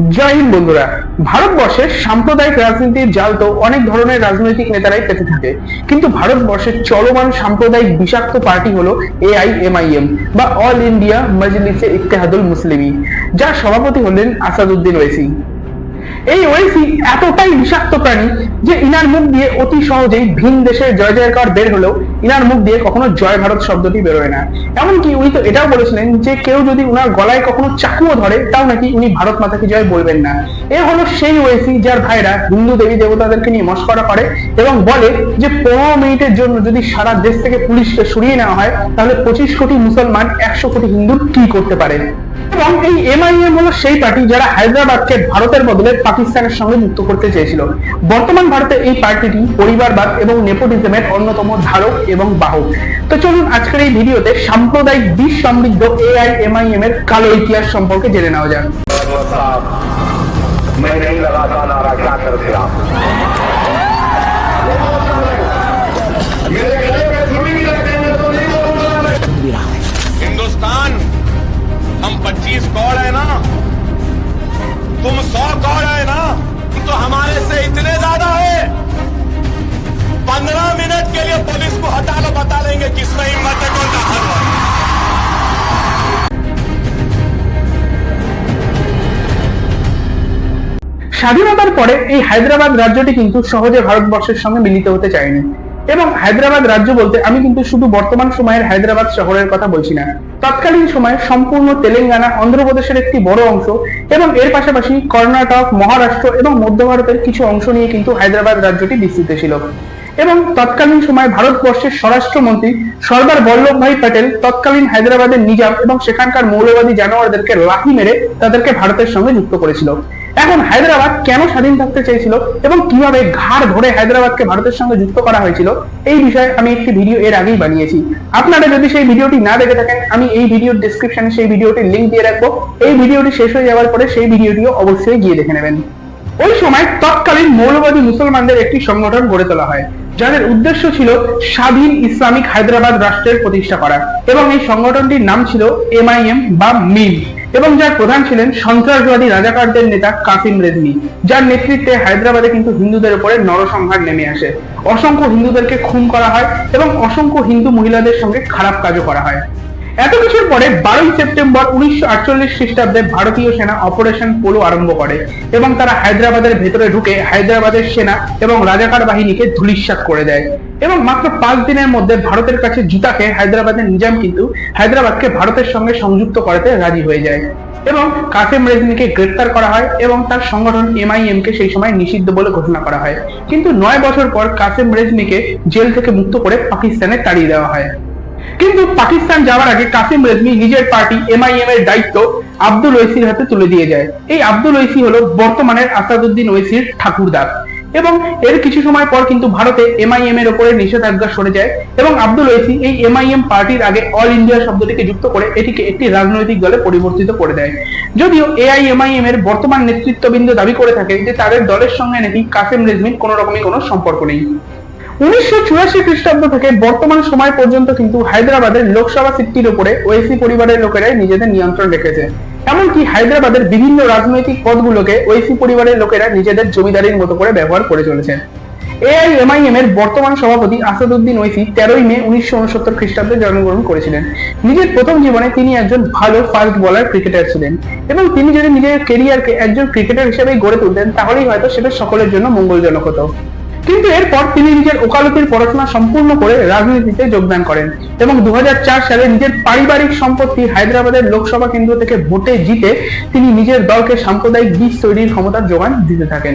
জয় হিন্দ বন্ধুরা, ভারতবর্ষের সাম্প্রদায়িক রাজনীতির জাল তো অনেক ধরনের রাজনৈতিক নেতারাই পেতে থাকে। কিন্তু ভারতবর্ষের চলমান সাম্প্রদায়িক বিষাক্ত পার্টি হলো এআইএমআইএম বা অল ইন্ডিয়া মজলিসে ইত্তেহাদুল মুসলিমি, যার সভাপতি হলেন আসাদুদ্দিন ওয়েসি। এই ওয়েসি এতটাই বিষাক্ত প্রাণী যে ইনার মুখ দিয়ে অতি সহজেই ভিন দেশের জয় জয়কার বের হলেও ইনার মুখ দিয়ে কখনো জয় ভারত শব্দটি বেরোয় না। এমনকি উনি তো এটাও বলেছিলেন যে কেউ যদি উনার গলায় কখনো চাকুও ধরে, তাও নাকি উনি ভারত মাতাকে জয় বলবেন না। এ হলো সেই ওয়েসি যার ভাইরা হিন্দু দেবী দেবতাদেরকে নিয়ে মস্করা করে এবং বলে যে পনেরো মিনিটের জন্য যদি সারা দেশ থেকে পুলিশকে সরিয়ে নেওয়া হয়, তাহলে পঁচিশ কোটি মুসলমান, একশো কোটি হিন্দুর কি করতে পারে? এবং এই এমআইএম হলো সেই পার্টি যারা হায়দ্রাবাদকে ভারতের বদলে পাকিস্তানের সঙ্গে যুক্ত করতে চেয়েছিল। বর্তমান ভারতে এই পার্টিটি পরিবারবাদ এবং নেপোটিজমের অন্যতম ধারক এবং বাহক। তো চলুন আজকের এই ভিডিওতে সাম্প্রদায়িক বিষ সমৃদ্ধ এআই এমআইএম এর কালো ইতিহাস সম্পর্কে জেনে নেওয়া যাক। लो बता देंगे किसमें हिम्मत है कौन दाखिल है স্বাধীনতার পরে এই হায়দ্রাবাদ রাজ্যটি কিন্তু সহজে ভারতবর্ষের সঙ্গে মিলিত হতে চায়নি এবং হায়দ্রাবাদ রাজ্য বলতে আমি কিন্তু শুধু বর্তমান সময়ের হায়দ্রাবাদ শহরের কথা বলছি না তৎকালীন সময়ে সম্পূর্ণ তেলেঙ্গানা অন্ধ্রপ্রদেশের একটি বড় অংশ এবং এর পাশাপাশি কর্ণাটক মহারাষ্ট্র এবং মধ্য ভারতের কিছু অংশ নিয়ে কিন্তু হায়দ্রাবাদ রাজ্যটি বিস্তৃত ছিল এবং তৎকালীন সময় ভারতবর্ষের স্বরাষ্ট্রমন্ত্রী সর্দার বল্লভভাই প্যাটেল তৎকালীন হায়দ্রাবাদের নিজাম এবং সেখানকার মৌলবাদী জানোয়ারদেরকে লাথি মেরে তাদেরকে ভারতের সঙ্গে যুক্ত করেছিল। এখন হায়দ্রাবাদ কেন স্বাধীন থাকতে চেয়েছিল এবং কীভাবে ঘাড় ধরে হায়দ্রাবাদকে ভারতের সঙ্গে যুক্ত করা হয়েছিল, এই বিষয়ে আমি একটি ভিডিও এর আগেই বানিয়েছি। আপনারা যদি সেই ভিডিওটি না দেখে থাকেন, আমি এই ভিডিওর ডিসক্রিপশনে সেই ভিডিওটির লিঙ্ক দিয়ে রাখব। এই ভিডিওটি শেষ হয়ে যাওয়ার পরে সেই ভিডিওটিও অবশ্যই গিয়ে দেখে নেবেন। ওই সময় তৎকালীন মৌলবাদী মুসলমানদের একটি সংগঠন গড়ে তোলা হয়। যাদের উদ্দেশ্য ছিল স্বাধীন ইসলামিক হায়দ্রাবাদ রাষ্ট্রের প্রতিষ্ঠা করা এবং এই সংগঠনটির নাম ছিল এমআইএম বা মিম এবং যার প্রধান ছিলেন সন্ত্রাসবাদী রাজাকারদের নেতা কাসিম রেজমি যার নেতৃত্বে হায়দ্রাবাদে কিন্তু হিন্দুদের উপরে নরসংহার নেমে আসে। অসংখ্য হিন্দুদেরকে খুন করা হয় এবং অসংখ্য হিন্দু মহিলাদের সঙ্গে খারাপ কাজও করা হয়। এত কিছুর পরে বারোই সেপ্টেম্বর উনিশশো আটচল্লিশ খ্রিস্টাব্দে ভারতীয় সেনা অপারেশন পোলো আরম্ভ করে এবং তারা হায়দ্রাবাদের ভেতরে ঢুকে হায়দ্রাবাদের সেনা এবং রাজাকার বাহিনীকে ধুলিস্বাত করে দেয়। এবং মাত্র পাঁচ দিনের মধ্যে ভারতের কাছে জুতাকে হায়দ্রাবাদের নিজাম কিন্তু হায়দ্রাবাদকে ভারতের সঙ্গে সংযুক্ত করাতে রাজি হয়ে যায়। এবং কাসেম রেজনিকে গ্রেপ্তার করা হয় এবং তার সংগঠন এমআইএম কে সেই সময় নিষিদ্ধ বলে ঘোষণা করা হয়। কিন্তু নয় বছর পর কাসেম রেজনিকে জেল থেকে মুক্ত করে পাকিস্তানে তাড়িয়ে দেওয়া হয়। কিন্তু পাকিস্তান যাওয়ার আগে কাসিম রেজমি নিজের পার্টি এমআইএম এর দায়িত্ব আব্দুল ওয়েসির হাতে তুলে দিয়ে যায়। এই আব্দুল ওয়েসি হলো বর্তমানের আসাদুদ্দিন ওয়েসির ঠাকুরদা এবং এর কিছু সময় পর কিন্তু ভারতে এমআইএম এর উপরে নিষেধাজ্ঞা সরে যায় এবং আব্দুল ওয়েসি এই এমআইএম পার্টির আগে অল ইন্ডিয়া শব্দটিকে যুক্ত করে এটিকে একটি রাজনৈতিক দলে পরিবর্তিত করে দেয়। যদিও এআইএমআইএম এর বর্তমান নেতৃত্ববৃন্দ দাবি করে থাকে যে তাদের দলের সঙ্গে নাকি কাসেম রেজমির কোনো রকমই কোনো সম্পর্ক নেই। উনিশশো চুরাশি খ্রিস্টাব্দ থেকে বর্তমান সময় পর্যন্ত কিন্তু হায়দ্রাবাদের লোকসভা সিটটির উপরে ওয়েসি পরিবারের লোকেরাই নিজেদের নিয়ন্ত্রণ রেখেছে। এমনকি হায়দ্রাবাদের বিভিন্ন রাজনৈতিক পদগুলোকে ওয়েসি পরিবারের লোকেরা নিজেদের জমিদারির মতো করে ব্যবহার করে চলেছে। এআইএমআইএম এর বর্তমান সভাপতি আসাদুদ্দিন ওয়েসি তেরোই মে উনিশশো উনসত্তর খ্রিস্টাব্দে জন্মগ্রহণ করেছিলেন। নিজের প্রথম জীবনে তিনি একজন ভালো ফাস্ট বলার ক্রিকেটার ছিলেন এবং তিনি যদি নিজের কেরিয়ারকে একজন ক্রিকেটার হিসেবেই গড়ে তুলতেন, তাহলেই হয়তো সেটা সকলের জন্য মঙ্গলজনক হতো। কিন্তু এরপর তিনি নিজের ওকালতির পড়াশোনা সম্পূর্ণ করে রাজনীতিতে যোগদান করেন এবং দু হাজার চার সালে নিজের পারিবারিক সম্পত্তি হায়দ্রাবাদের লোকসভা কেন্দ্র থেকে ভোটে জিতে তিনি নিজের দলকে সাম্প্রদায়িক বীজ তৈরির ক্ষমতার যোগান দিতে থাকেন।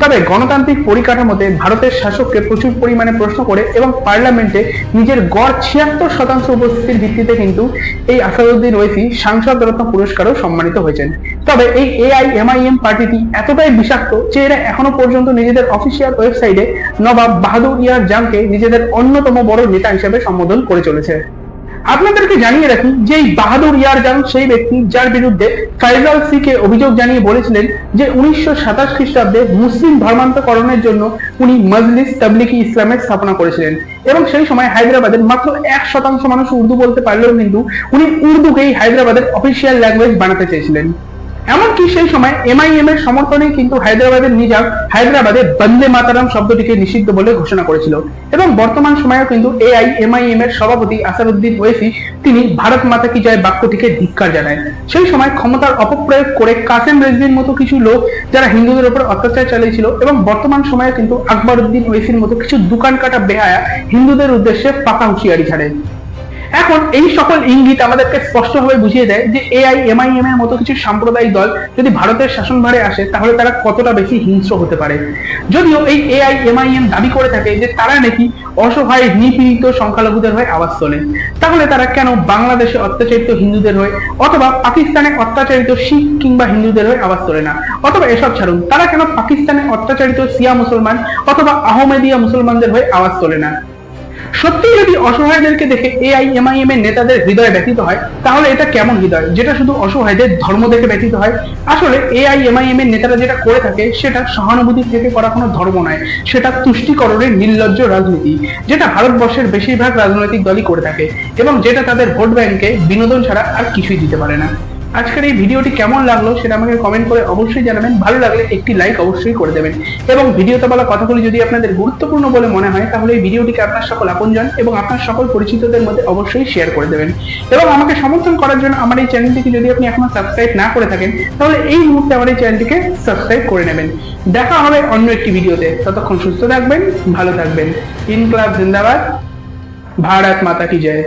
তবে গণতান্ত্রিক পরিকাঠামোতে ভারতের শাসককে প্রচুর পরিমাণে প্রশ্ন করে এবং পার্লামেন্টে নিজের গড় ছিয়াত্তর শতাংশ উপস্থিতির ভিত্তিতে কিন্তু এই আসাদুদ্দিন ওয়েসি সাংসদ রত্ন পুরস্কারও সম্মানিত হয়েছেন। তবে এই এআইএমআইএম পার্টিটি এতটাই বিষাক্ত যে এরা এখনও পর্যন্ত নিজেদের অফিসিয়াল ওয়েবসাইটে নবাব বাহাদুর ইয়ার জাংকে নিজেদের অন্যতম বড় নেতা হিসেবে সম্বোধন করে চলেছে। আপনাদেরকে জানিয়ে রাখি যে বাহাদুর ইয়ার জাং সেই ব্যক্তি যার বিরুদ্ধে ফাইজাল সি কে অভিযোগ জানিয়ে বলেছিলেন যে উনিশশো সাতাশ খ্রিস্টাব্দে মুসলিম ধর্মান্তকরণের জন্য উনি মজলিস তাবলিকি ইসলামের স্থাপনা করেছিলেন। এবং সেই সময় হায়দ্রাবাদের মাত্র এক শতাংশ মানুষ উর্দু বলতে পারলেও কিন্তু উনি উর্দুকেই হায়দ্রাবাদের অফিসিয়াল ল্যাঙ্গুয়েজ বানাতে চেয়েছিলেন। এমনকি সেই সময় এমআইএম এর সমর্থনে কিন্তু হায়দ্রাবাদের নিজাম হায়দ্রাবাদে বন্দে মাতারাম শব্দটিকে নিষিদ্ধ বলে ঘোষণা করেছিল। এবং বর্তমান সময়েও কিন্তু এআই এমআইএম এর সভাপতি আসারুদ্দিন ওয়েসি তিনি ভারত মাতা কি জয় বাক্যটিকে ধিক্কার জানায়। সেই সময় ক্ষমতার অপপ্রয়োগ করে কাসেম রেজভির মতো কিছু লোক যারা হিন্দুদের উপর অত্যাচার চালিয়েছিল এবং বর্তমান সময়ে কিন্তু আকবর উদ্দিন ওয়েসির মতো কিছু দোকান কাটা বেহায়া হিন্দুদের উদ্দেশ্যে পাকা হুঁশিয়ারি ছাড়ে। এখন এই সকল ইঙ্গিত আমাদেরকে স্পষ্টভাবে বুঝিয়ে দেয় যে এআই এমআইএম এর মতো কিছু সাম্প্রদায়িক দল যদি ভারতের শাসনভারে আসে, তাহলে তারা কতটা বেশি হিংস্র হতে পারে? যদিও এই এআই এমআইএম দাবি করে থাকে যে তারা নাকি অসহায়, নিপীড়িত, সংখ্যালঘুদের হয়ে আওয়াজ তোলে। তাহলে তারা কেন বাংলাদেশে অত্যাচারিত হিন্দুদের হয়ে অথবা পাকিস্তানে অত্যাচারিত শিখ কিংবা হিন্দুদের হয়ে আওয়াজ তোলে না? অথবা এসব ছাড়ুন, তারা কেন পাকিস্তানে অত্যাচারিত সিয়া মুসলমান অথবা আহমেদিয়া মুসলমানদের হয়ে আওয়াজ তোলে না? সত্যি যদি অসহায়দেরকে দেখে এআই এমআইএম এর নেতাদের হৃদয় ব্যথিত হয়, তাহলে এটা কেমন হৃদয়? যেটা শুধু অসহায়দের ধর্ম দেখে ব্যথিত হয়। আসলে এআই এমআইএম এর নেতারা যেটা করে থাকে, সেটা সহানুভূতি থেকে করা কোনো ধর্ম নয়। সেটা তুষ্টিকরণের নির্লজ্জ রাজনীতি, যেটা ভারতবর্ষের বেশিরভাগ রাজনৈতিক দলই করে থাকে। এবং যেটা তাদের ভোট ব্যাংকে বিনোদন ছাড়া আর কিছুই দিতে পারে না। আজকের এই ভিডিওটি কেমন লাগল সেটা আমাকে কমেন্ট করে অবশ্যই জানাবেন। ভালো লাগলে একটি লাইক অবশ্যই করে দেবেন। এবং ভিডিওতে বলা কথাগুলি যদি আপনাদের গুরুত্বপূর্ণ বলে মনে হয়, তাহলে এই ভিডিওটিকে আপনার সকল আপনজন এবং আপনার সকল পরিচিতদের মধ্যে অবশ্যই শেয়ার করে দেবেন। এবং আমাকে সমর্থন করার জন্য আমার এই চ্যানেলটিকে যদি আপনি এখনও সাবস্ক্রাইব না করে থাকেন, তাহলে এই মুহূর্তে আমার এই চ্যানেলটিকে সাবস্ক্রাইব করে নেবেন। দেখা হবে অন্য একটি ভিডিওতে। ততক্ষণ সুস্থ থাকবেন, ভালো থাকবেন। ইনকলাব জিন্দাবাদ ভারত মাতা কি জয়